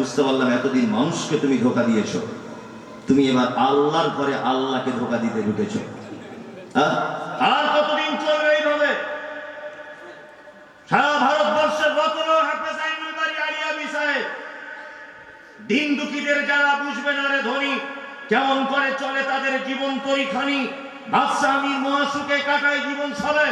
বুঝতে পারলাম এতদিন মানুষকে তুমি ধোকা দিয়েছ। তুমি এবার আল্লাহর ঘরে আল্লাহকে ধোকা দিতে ঢুকেছ। হ্যাঁ? আর কতদিন চলবে এইভাবে? সারা ভারতবর্ষের দিন দুঃখীদের যারা বুঝবে না রে ধনী, কেমন করে চলে তাদের জীবন তরিখানি বাদশাহ মহাসুকে কাটায় জীবন সবে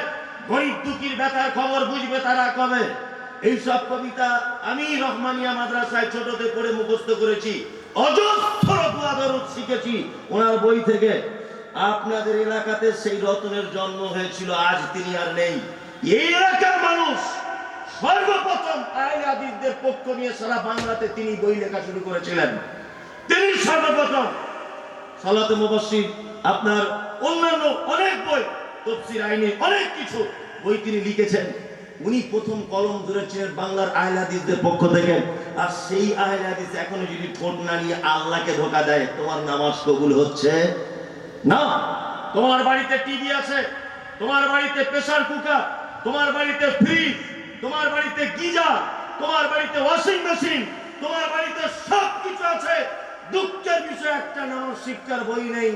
গরিব দুঃখীর ব্যথার খবর বুঝবে তারা কবে? এইসব কবিতা আমি রহমানিয়া মাদ্রাসায় ছোটতে পড়ে মুখস্থ করেছি। অজস্র দরুদ শিখেছি ওনার বই থেকে। আপনাদের এলাকাতে সেই রতনের জন্ম হয়েছিল, আজ তিনি আর নেই। এই এলাকার মানুষ সর্বপ্রথম আইন আদিসদের পক্ষ নিয়ে সারা বাংলাতে তিনি বই লেখা শুরু করেছিলেন। তিনি সর্বপ্রথম সালাতে মুবাসসির আপনার অন্যান্য অনেক বই, তফসির আইনে অনেক কিছু বই তিনি লিখেছেন। উনি প্রথম কলম ধরেছিলেন বাংলার আহলে হাদিসদের পক্ষ থেকে। আর সেই আহলে হাদিস এখনও যদি ঠোঁট নাড়িয়ে আল্লাহকে ধোকা দেয়, তোমার নামাজ কবুল হচ্ছে না? তোমার বাড়িতে টিভি আছে, তোমার বাড়িতে প্রেসার কুকার, তোমার বাড়িতে ফ্রিজ, তোমার বাড়িতে গিজার তোমার বাড়িতে ওয়াশিং মেশিন, তোমার বাড়িতে সব কিছু আছে। দুঃখের বিষয়, একটা নামাজ শিক্ষার বই নেই।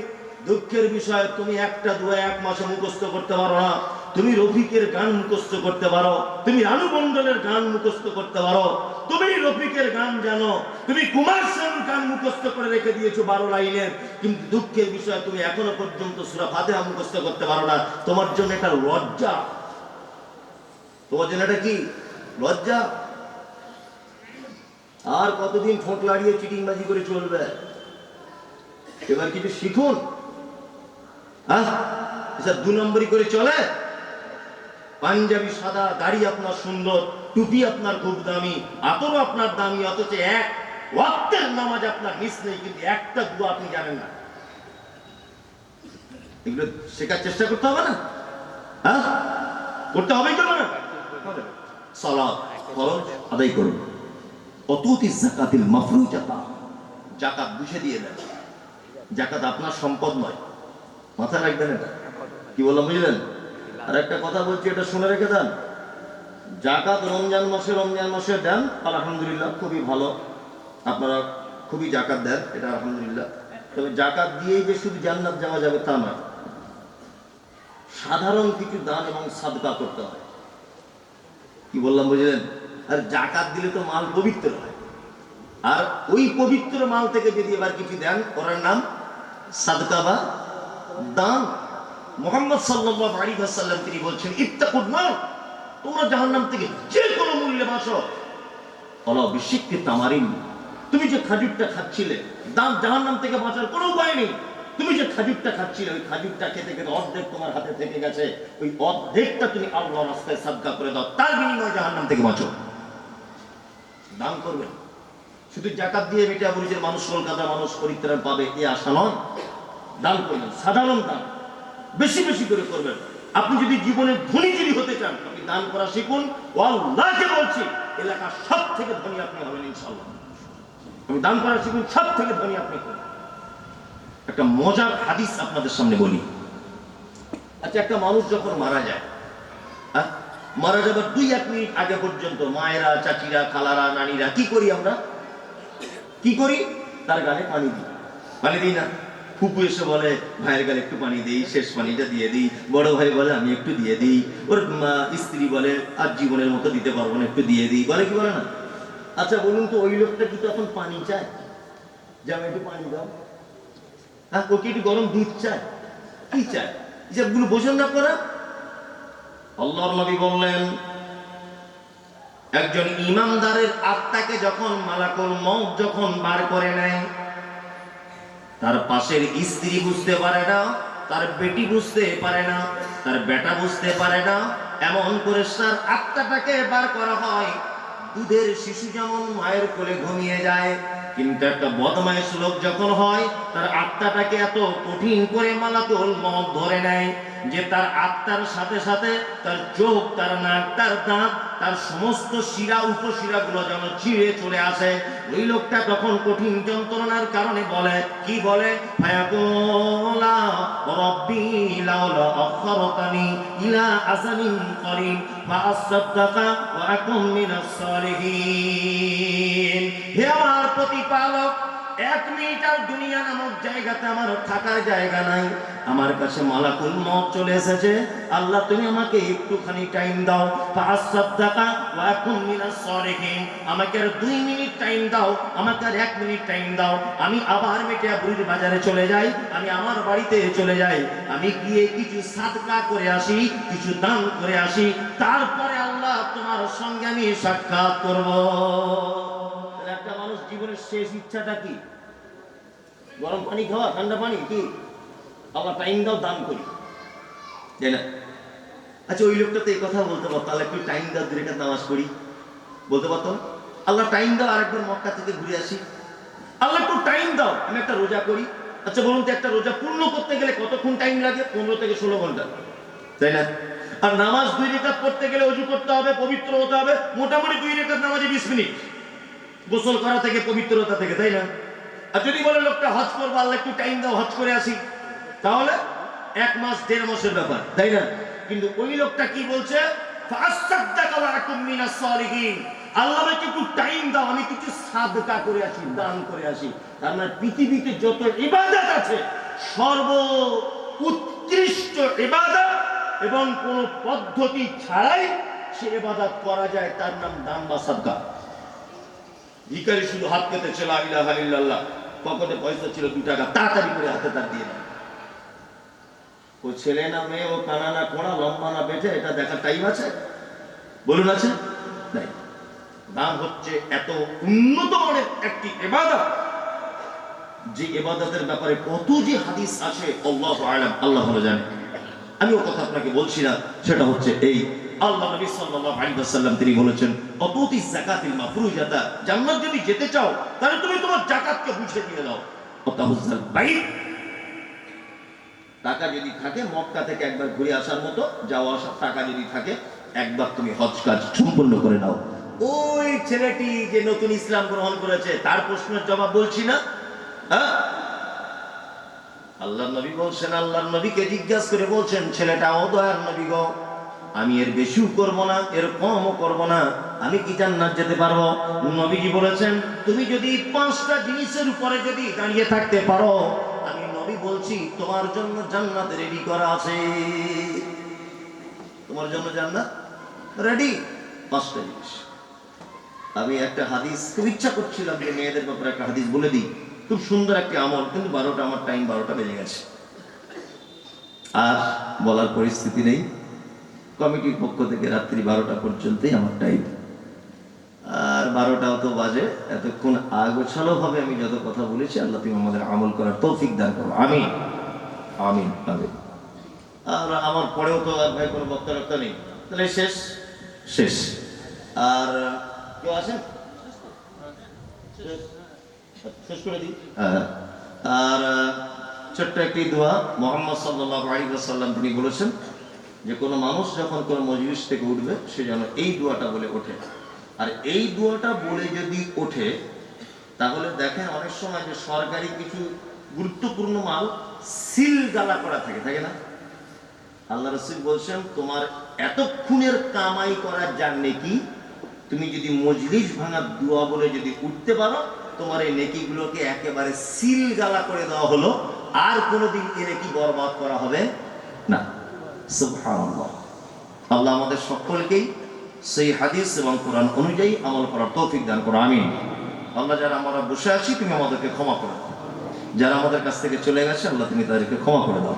দুঃখের বিষয়, তুমি একটা দু এক মাসে মুখস্থ করতে পারো না। তুমি রফিকের গান মুখস্থ করতে পারো, তুমি রানু মণ্ডলের গান মুখস্থ করতে পারো তুমি রফিকের গান জানো, তুমি কুমার সেন গান মুখস্থ করে রেখে দিয়েছ বারো লাইনের, কিন্তু দুঃখের বিষয়, তুমি এখনও পর্যন্ত সুরা ফাতেহা মুখস্থ করতে পারো না। তোমার জন্য এটা লজ্জা। তোমার জন্য এটা কি? লজ্জা? আর কতদিন ঠোঁট লাড়িয়ে চিটিংবাজি করে চলবে? এবার কিছু শিখুন। হ্যাঁ দু নম্বরই করে চলে। পাঞ্জাবি, সাদা, দাড়ি আপনার সুন্দর, টুপি আপনার খুব দামি, আতরও আপনার দামি, অথচ এক ওয়াক্তের নামাজ আপনার মিস নেই, কিন্তু একটা দু আপনি জানেন না। এগুলো শেখার চেষ্টা করতে হবে না? হ্যাঁ? করতে হবে কি হবে না সালাত, ফরজ আদায় করুন। অতুতি জাকাতিল মাফরুজাতা, জাকাত বুঝে দিয়ে দেন জাকাত আপনার সম্পদ নয়। মাথায় রাখবেন এটা। কি বললাম, বুঝলেন? আর একটা কথা বলছি, এটা শুনে রেখে দেন। জাকাত রমজান মাসে রমজান মাসে দেন আলহামদুলিল্লাহ খুবই ভালো। আপনারা খুবই জাকাত দেন, এটা আলহামদুলিল্লাহ। তবে জাকাত দিয়েই যে শুধু জান্নাত যাওয়া যাবে তা নয়। সাধারণ কিছু দান এবং সাদকা করতে হয়। কি বললাম, বুঝলেন? আর জাকাত দিলে তো মাল পবিত্র হয়। আর ওই পবিত্র মাল থেকে যদি এবার কিছু দেন ওনার নাম সাদকা বা দান। মোহাম্মদ সাল্লাল্লাহু আলাইহি ওয়াসাল্লাম তিনি বলছেন ইত্তাকুন নার, তোমরা জাহান্নাম থেকে যে কোনো মূল্যে বাঁচো। অলা বিশিক্কি তামারিন, তুমি যে খাজুরটা খাচ্ছিলে, দাম জাহান্নাম থেকে বাঁচার কোনো উপায় নেই। তুমি যে খাজুরটা খাচ্ছিলে, ওই খাজুরটা খেতে খেতে অর্ধেক তোমার হাতে থেকে গেছে। ওই অর্ধেকটা তুমি আল্লাহ রাস্তায় সাদকা করে দাও, তার বিনিময়ে জাহান্নাম থেকে বাঁচো। দান করবেন শুধু জাকাত দিয়ে মিটা বলিজের মানুষ কলকাতা মানুষ পরিত্রাণ পাবে, এ আশা নয়। দান করবেন সাধারণ দান বেশি বেশি করে করবেন। আপনি যদি জীবনে ধনী যদি হতে চান, আপনি দান করা শিখুন। ও আল্লাহকে বলছি, এলাকার সব থেকে ধনী আপনি হবেন ইনশাল্লাহ আমি দান করা শিখুন সব থেকে ধনী আপনি হবেন। একটা মজার হাদিস আপনাদের সামনে বলি। আচ্ছা একটা মানুষ যখন মারা যায়? মারা যাবার দুই এক মিনিট আগে পর্যন্ত মায়েরা, চাচিরা, খালারা, নানিরা কি করি আমরা? কি করি? তার গালে পানি দিই। পানি দিই না? ফুপু এসে বলে, ভাইয়ের গালে একটু পানি দিই, শেষ পানিটা দিয়ে দিই। বড় ভাই বলে, আমি একটু দিয়ে দিই। ওর স্ত্রী বলে, আর জীবনের মতো দিতে পারব না, একটু দিয়ে দিই। বলে কি বলে না? আচ্ছা বলুন তো, ওই লোকটা কি তখন পানি চায়? যে আমি একটু পানি দাও। হ্যাঁ ওকে একটু গরম দুধ চায়। কি চায়? যেগুলো বোঝেন না আপনারা? আল্লাহর নবী বললেন, একজন ইমামদারের আত্মাকে যখন মালাকুল মউত যখন বার করে নেয় তার পাশের স্ত্রী বুঝতে পারে না, তার বেটি বুঝতে পারে না, তার বেটা বুঝতে পারে না। এমন করে তার আত্মাটাকে বার করা হয়। দুধের শিশু যেমন মায়ের কোলে ঘুমিয়ে যায়, কিন্তু একটা বদমাইশ লোক যখন হয়, তার আত্মাটাকে এত কঠিন করে মালাকুল মত ধরে নেয়। যে তার আত্মার সাথে সাথে তার চোখ, তার নাক, তার দাঁত, তার সমস্ত শিরা উপশিরা গুলো যেন চিড়ে চলে আসে। ওই লোকটা তখন কঠিন যন্ত্রণার কারণে বলে, কি বলে? হে আমার প্রতিপালক এক মিনিট আর দুনিয়া নামক জায়গাতে আমার থাকার জায়গা নাই। আমার কাছে মালাকুল মত চলে এসেছে। আল্লাহ, তুমি আমাকে একটুখানি টাইম দাও। পাঁচ সপ্তাহ আমাকে আর দুই মিনিট টাইম দাও। আমাকে আর এক মিনিট টাইম দাও। আমি আবার মেটিয়া বুড়ির বাজারে চলে যাই। আমি আমার বাড়িতে চলে যাই। আমি গিয়ে কিছু সাদকা করে আসি, কিছু দান করে আসি। তারপরে আল্লাহ তোমার সঙ্গে আমি সাক্ষাৎ করব। জীবনের শেষ ইচ্ছাটা কি? গরম পানি খাওয়া, ঠান্ডা পানি কি? আবার টাইম দাও, দান করি। তাই না। আচ্ছা ওই লোকটা তো এই কথা বলতে পারতো। আল্লাহ একটু টাইম দাও, দূরে একটা নামাজ পড়ি। বলতে পারতো? আল্লাহ টাইম দাও, আরেকবার মক্কা থেকে ঘুরে আসি। আল্লাহ, একটু টাইম দাও, আমি একটা রোজা করি। আচ্ছা বলুন তো, একটা রোজা পূর্ণ করতে গেলে কতক্ষণ টাইম লাগে? পনেরো থেকে ষোলো ঘণ্টা। তাই না? আর নামাজ দুই রেখাত পড়তে গেলে অজু করতে হবে, পবিত্র হতে হবে। মোটামুটি দুই রেখাত নামাজে বিশ মিনিট। গোসল করা থেকে, পবিত্রতা থেকে, তাই না? আর যদি বলে লোকটা হজ করব, আল্লাহ একটু টাইম দাও, হজ করে আসি। তাহলে এক মাস, দেড় মাসের ব্যাপার, তাই না? কিন্তু ওই লোকটা কি বলছে। আল্লাহ টাইম দাও, আমি কিছু করে দান করে আসি। মানে পৃথিবীতে যত আছে সর্ব উৎকৃষ্ট এবং কোন পদ্ধতি ছাড়াই সে ইবাদত করা যায়, তার নাম দান বা সাদকা। ভিখারি শুধু হাত পেতেছে লা ইলাহা ইল্লাল্লাহ। পকেটে পয়সা ছিল দু টাকা, তাড়াতাড়ি করে হাতে তার দিয়ে দেয়। ও ছেলে না, মেয়ে, ও কানা না কোড়া লম্বা না বেটে এটা দেখার টাইম আছে? বলুন, আছে? দান হচ্ছে এত উন্নত মানের একটি এবাদত যে এবাদতের ব্যাপারে কত যে হাদিস আছে, আল্লাহ আলাম, আল্লাহ জানে। আমি ও কথা আপনাকে বলছি না, সেটা হচ্ছে এই। আল্লাহ নবী সাল্লাল্লাহু আলাইহি ওয়াসাল্লাম তিনি বলেছেন, অততি যাকাতিল মাফরুজাতা জান্নাত যদি যেতে চাও, তাহলে তুমি তোমার যাকাতকে বুঝে দিয়ে দাও অতাহুজ্জাল বাইত টাকা যদি থাকে, মক্কা থেকে একবার ঘুরে আসার মতো, যাওয়া আসার টাকা যদি থাকে, একবার তুমি হজ কাজ সম্পূর্ণ করে নাও। ওই ছেলেটি যে নতুন ইসলাম গ্রহণ করেছে, তার প্রশ্নের জবাব বলছি না হ্যাঁ? আল্লাহ নবী বলছেন আল্লাহ নবীকে জিজ্ঞাসা করে বলছেন, ছেলেটা ও দয়ার নবী গো, আমি এর বেশিও করব না, এর কমও করব না, আমি কি জান্নাত যেতে পারব? নবীজি বলেছেন, তুমি যদি পাঁচটা জিনিসের উপরে যদি দাঁড়িয়ে থাকতে পারো, আমি নবী বলছি, তোমার জন্য জান্নাত রেডি করা আছে। তোমার জন্য জান্নাত রেডি পাঁচটা জিনিস। আমি একটা হাদিস, খুব ইচ্ছা করছিলাম যে মেয়েদের ব্যাপারে একটা হাদিস বলে দিই। খুব সুন্দর একটি আমল, কিন্তু বারোটা, আমার টাইম বারোটা বেজে গেছে। আর বলার পরিস্থিতি নেই। কমিটির পক্ষ থেকে রাত্রি বারোটা পর্যন্তই আমার টাইম আর বারোটাও তো বাজে। এতক্ষণ আগোছালো ভাবে আমি যত কথা বলেছি, আল্লাহ তুমি আমাদের আমল করার তৌফিক দান করো। আমি আমি আমিন। আর আমার পরেও তো আর ভাই কোনো বক্তা রক্তা নেই। তাহলে শেষ? শেষ। আর কেউ আছেন? শেষ? দিই। হ্যাঁ। আর ছোট্ট একটি দোয়া মোহাম্মদ ওয়াসাল্লাম তিনি বলেছেন যে, কোনো মানুষ যখন মজলিস থেকে উঠবে, সে যেন এই দোয়াটা বলে ওঠে। আর এই দোয়াটা বলে যদি ওঠে, তাহলে দেখেন অনেক সময় যে সরকারি কিছু গুরুত্বপূর্ণ মাল সিল গালা করা থাকে থাকে না? আল্লাহ রসুল বলছেন, তোমার এতক্ষণের কামাই করার যার নেকি তুমি যদি মজলিস ভাঙা দোয়া বলে যদি উঠতে পারো, তোমার এই নেকিগুলোকে একেবারে সিল গালা করে দেওয়া হলো, আর কোনোদিন এ নেকি বরবাদ করা হবে না। আল্লাহ আমাদের সকলকেই সেই হাদিস এবং কোরআন অনুযায়ী আমল করার তৌফিক দান করো আমি আল্লাহ যারা আমরা বসে আছি, তুমি আমাদেরকে ক্ষমা করে দাও। যারা আমাদের কাছ থেকে চলে গেছে, আল্লাহ তুমি তাদেরকে ক্ষমা করে দাও।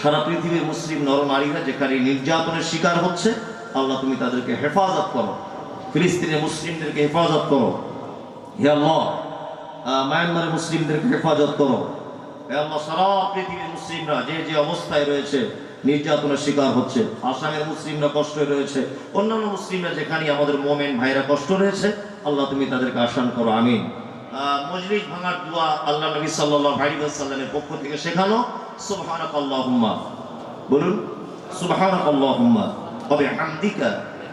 সারা পৃথিবীর মুসলিম নরনারীরা যেখানে নির্যাতনের শিকার হচ্ছে, আল্লাহ তুমি তাদেরকে হেফাজত করো। ফিলিস্তিনের মুসলিমদেরকে হেফাজত করো। হে আল্লাহ মায়ানমারের মুসলিমদেরকে হেফাজত করো। হে আল্লাহ, সারা পৃথিবীর মুসলিমরা যে যে অবস্থায় রয়েছে, নির্যাতনের শিকার হচ্ছে। আসামের মুসলিমরা কষ্ট রয়েছে। অন্যান্য মুসলিমরা যেখানে আমাদের মোমেন ভাইরা কষ্ট রয়েছে, আল্লাহ তুমি তাদেরকে আসান করো, আমিন। মজলিস ভাঙার দোয়া আল্লাহ নবী সাল্লাল্লাহু আলাইহি পক্ষ থেকে শেখানো। সুবহানাক আল্লাহুম্মা বলুন সুবহানাক আল্লাহুম্মা ওয়া বিহামদিকা